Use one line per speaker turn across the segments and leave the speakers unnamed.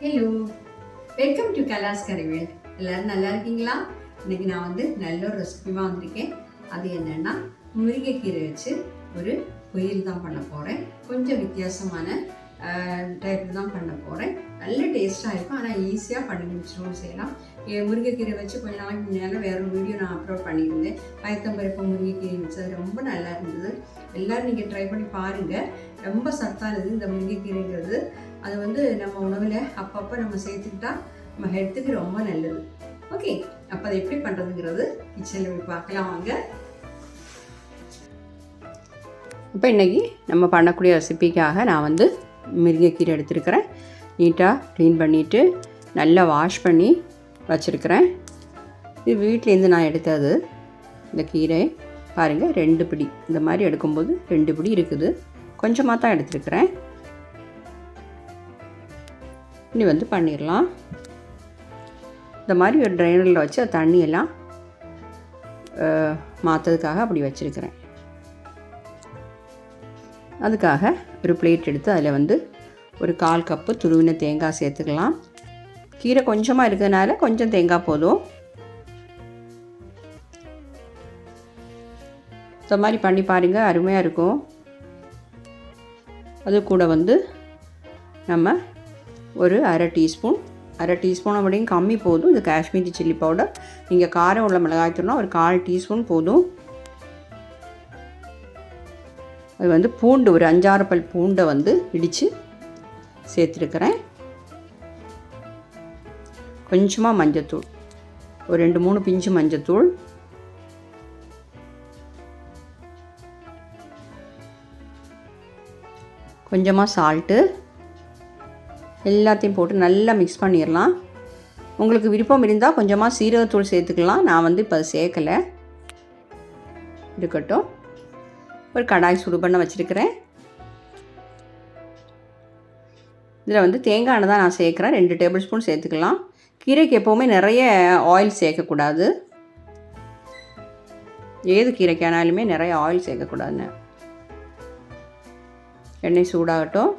Hello welcome to class Karivel எல்லாரும் நல்லா இருக்கீங்களா? இன்றைக்கி நான் வந்து நல்ல ஒரு ரெசிபிமாக வந்திருக்கேன். அது என்னென்னா முருங்கைக்கீரை வச்சு ஒரு பொயில் தான் பண்ண போகிறேன் கொஞ்சம் வித்தியாசமான டைப் தான் பண்ண போகிறேன் நல்ல டேஸ்ட்டாக இருக்கும். ஆனால் ஈஸியாக பண்ணி முடிச்சிடும் செய்யலாம். எ- முருங்கைக்கீரை வச்சு கொஞ்ச நாளைக்கு முன்னால் வேறு ஒரு வீடியோ நான் அப்லோட் பண்ணியிருந்தேன். பயத்தம்பருப்பு முருங்கைக்கீரை அது ரொம்ப நல்லா இருந்தது. எல்லோரும் நீங்கள் ட்ரை பண்ணி பாருங்கள் ரொம்ப சத்தானது இந்த முருங்கைக்கீரைங்கிறது. அது வந்து நம்ம உணவில் அப்பப்போ நம்ம சேர்த்துக்கிட்டா நம்ம ஹெல்த்துக்கு ரொம்ப நல்லது. ஓகே அப்போ அதை எப்படி பண்ணுறதுங்கிறது கிச்சனில் போய் பார்க்கலாம் வாங்க. இப்போ இன்றைக்கி நம்ம பண்ணக்கூடிய ரெசிபிக்காக நான் வந்து முருங்கைக்கீரை எடுத்துருக்கிறேன். நீட்டாக க்ளீன் பண்ணிவிட்டு நல்லா வாஷ் பண்ணி வச்சுருக்கிறேன். இது வீட்டிலேருந்து நான் எடுத்தது இந்த கீரை. பாருங்கள் ரெண்டு பிடி. இந்த மாதிரி எடுக்கும்போது ரெண்டு பிடி இருக்குது. கொஞ்சமாக தான் எடுத்துருக்கிறேன். இனி வந்து பண்ணிடலாம். இந்த மாதிரி ஒரு ட்ரைனரில் வச்சு அந்த தண்ணியெல்லாம் மாற்றதுக்காக அப்படி வச்சுருக்கிறேன். அதுக்காக ஒரு பிளேட் எடுத்து அதில் வந்து ஒரு கால் கப்பு துருவின தேங்காய் சேர்த்துக்கலாம். கீரை கொஞ்சமாக இருக்கிறதுனால கொஞ்சம் தேங்காய் போதும். இந்த மாதிரி பண்ணி பாருங்கள் அருமையாக இருக்கும். அது கூட வந்து நம்ம ஒரு அரை டீஸ்பூன் அரை டீஸ்பூன் அப்படியும் கம்மி போதும். இது காஷ்மீரி சில்லி பவுடர். நீங்கள் காரம் உள்ள மிளகாய் தூள்னா ஒரு கால் டீஸ்பூன் போதும். அது வந்து பூண்டு ஒரு அஞ்சாறு பல் பூண்டை வந்து இடித்து சேர்த்துருக்கிறேன். கொஞ்சமாக மஞ்சத்தூள். ஒரு ரெண்டு மூணு பிஞ்சு மஞ்சத்தூள். கொஞ்சமாக சால்ட்டு எல்லாத்தையும் போட்டு நல்லா மிக்ஸ் பண்ணிடலாம். உங்களுக்கு விருப்பம் இருந்தால் கொஞ்சமாக சீரகத்தூள் சேர்த்துக்கலாம். நான் வந்து இப்போ அதை சேர்க்கலை. இருக்கட்டும். ஒரு கடாய் சுடு பண்ண வச்சுருக்கிறேன். இதில் வந்து தேங்காய் எண்ணெய் தான் நான் சேர்க்குறேன். ரெண்டு டேபிள் ஸ்பூன் சேர்த்துக்கலாம். கீரைக்கு எப்போவுமே நிறைய ஆயில் சேர்க்கக்கூடாது. ஏது கீரைக்கானாலுமே நிறைய ஆயில் சேர்க்கக்கூடாதுன்னு. எண்ணெய் சூடாகட்டும்.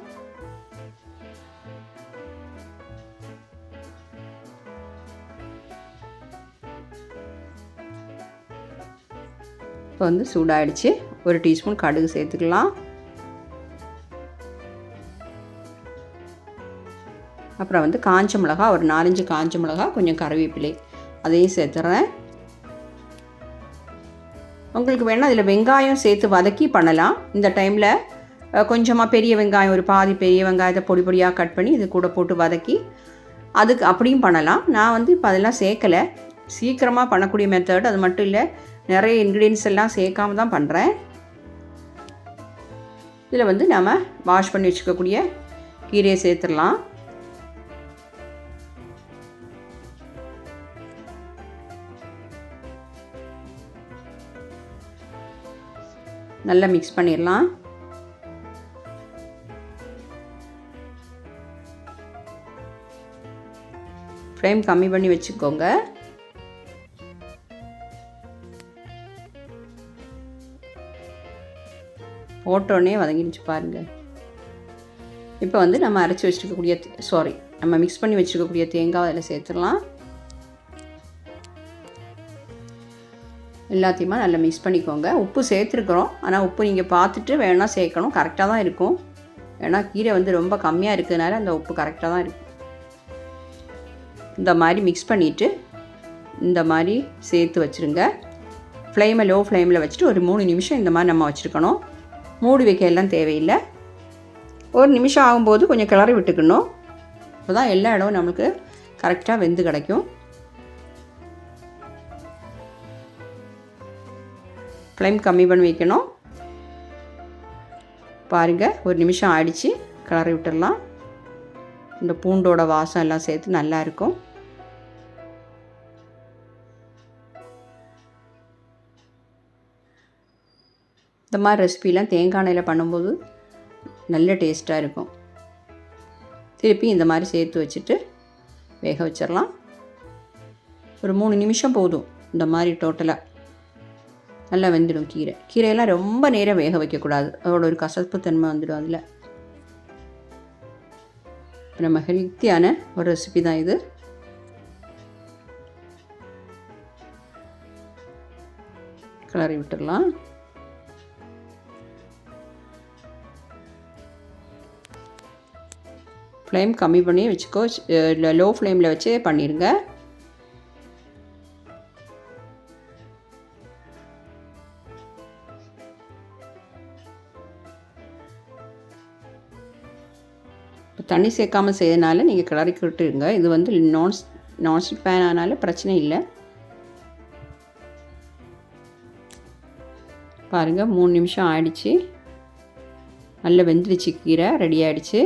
இப்போ வந்து சூடாயிடுச்சு. ஒரு டீஸ்பூன் கடுகு சேர்த்துக்கலாம். அப்புறம் வந்து காஞ்ச மிளகா ஒரு நாலஞ்சு காஞ்ச மிளகா கொஞ்சம் கருவேப்பிலை. அதையும் சேர்த்துறேன். உங்களுக்கு வேணால் அதில் வெங்காயம் சேர்த்து வதக்கி பண்ணலாம். இந்த டைமில் கொஞ்சமாக பெரிய வெங்காயம் ஒரு பாதி பெரிய வெங்காயத்தை பொடி பொடியாக கட் பண்ணி இது கூட போட்டு வதக்கி அதுக்கு அப்படியும் பண்ணலாம். நான் வந்து இப்போ அதெல்லாம் சேர்க்கலை. சீக்கிரமாக பண்ணக்கூடிய மெத்தட் அது மட்டும் இல்லை. நிறைய இன்க்ரீடியன்ஸ் எல்லாம் சேர்க்காம தான் பண்ணுறேன் இதில் வந்து நம்ம வாஷ் பண்ணி வச்சுக்கக்கூடிய கீரையை சேர்த்துடலாம். நல்லா மிக்ஸ் பண்ணிடலாம். ஃப்ளேம் கம்மி பண்ணி வச்சுக்கோங்க. போட்டோடனே வதங்கிடுச்சு பாருங்கள் இப்போ வந்து நம்ம அரைச்சி வச்சுருக்கக்கூடிய சாரி நம்ம மிக்ஸ் பண்ணி வச்சுருக்கக்கூடிய தேங்காய் அதில் சேர்த்துடலாம். எல்லாத்தையுமா நல்லா மிக்ஸ் பண்ணிக்கோங்க. உப்பு சேர்த்துருக்குறோம். ஆனால் உப்பு நீங்கள் பார்த்துட்டு வேணால் சேர்க்கணும். கரெக்டாக தான் இருக்கும். ஏன்னா கீரை வந்து ரொம்ப கம்மியாக இருக்கிறதுனால அந்த உப்பு கரெக்டாக தான் இருக்கும். இந்த மாதிரி மிக்ஸ் பண்ணிவிட்டு இந்த மாதிரி சேர்த்து வச்சுருங்க. ஃப்ளேமை லோ ஃப்ளேமில் வச்சுட்டு ஒரு மூணு நிமிஷம் இந்த மாதிரி நம்ம வச்சுருக்கணும். மூடி வைக்க எல்லாம் தேவையில்லை. ஒரு நிமிஷம் ஆகும்போது கொஞ்சம் கிளறி விட்டுக்கணும். அப்போ தான் எல்லா இடமும் நம்மளுக்கு கரெக்டாக வெந்து கிடைக்கும். ஃப்ளேம் கம்மி பண்ணி வைக்கணும். பாருங்கள் ஒரு நிமிஷம் ஆயிடுச்சு. கிளறி விட்டுடலாம். இந்த பூண்டோட வாசம் எல்லாம் சேர்த்து நல்லாயிருக்கும் இந்த மாதிரி ரெசிபிலாம் தேங்காய் எண்ணெயில் பண்ணும்போது நல்ல டேஸ்ட்டாக இருக்கும். திருப்பி இந்த மாதிரி சேர்த்து வச்சுட்டு வேக வச்சிடலாம். ஒரு மூணு நிமிஷம் போதும் இந்த மாதிரி டோட்டலாக நல்லா வெந்துடும் கீரை. கீரையெல்லாம் ரொம்ப நேரம் வேக வைக்கக்கூடாது. அதோட ஒரு கசப்பு தன்மை வந்துடும் அதில். நம்ம ஹெல்த்தியான ஒரு ரெசிபி தான் இது. கிளறி விட்டுடலாம். ஃப்ளேம் கம்மி பண்ணி வச்சுக்கோ. இல்லை லோ ஃப்ளேமில் வச்சே பண்ணிடுங்க தண்ணி சேர்க்காமல் செய்யறதுனால நீங்கள் கிளறி விட்டுருங்க இது வந்து நான் நான்ஸ்டிக் பேன் ஆனால பிரச்சனை இல்லை. பாருங்கள் மூணு நிமிஷம் ஆயிடுச்சு. நல்லா வெந்துடுச்சு கீரை ரெடி ஆகிடுச்சு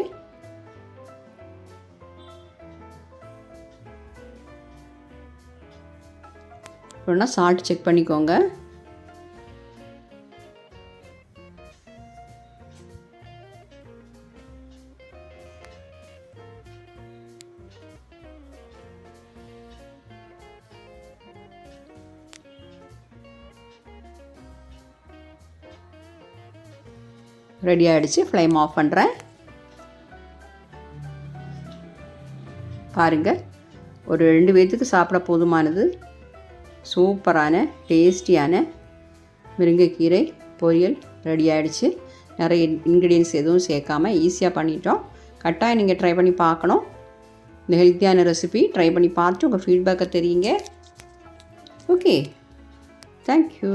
வேணால் சால்ட் செக் பண்ணிக்கோங்க. ரெடி ஆகிடுச்சு ஃப்ளேம் ஆஃப் பண்ணுறேன் பாருங்கள் ஒரு ரெண்டு பேர்த்துக்கு சாப்பிட போதுமானது. சூப்பரான டேஸ்டியான முருங்கைக்கீரை பொரியல் ரெடி ஆகிடுச்சு நிறைய இன்க்ரீடியன்ஸ் எதுவும் சேர்க்காமல் ஈஸியாக பண்ணிட்டோம். கட்டாயம் நீங்கள் ட்ரை பண்ணி பார்க்கணும். இந்த ஹெல்த்தியான ரெசிபி ட்ரை பண்ணி பார்த்துட்டு உங்கள் ஃபீட்பேக்கை தெரியுங்க. Okay thank you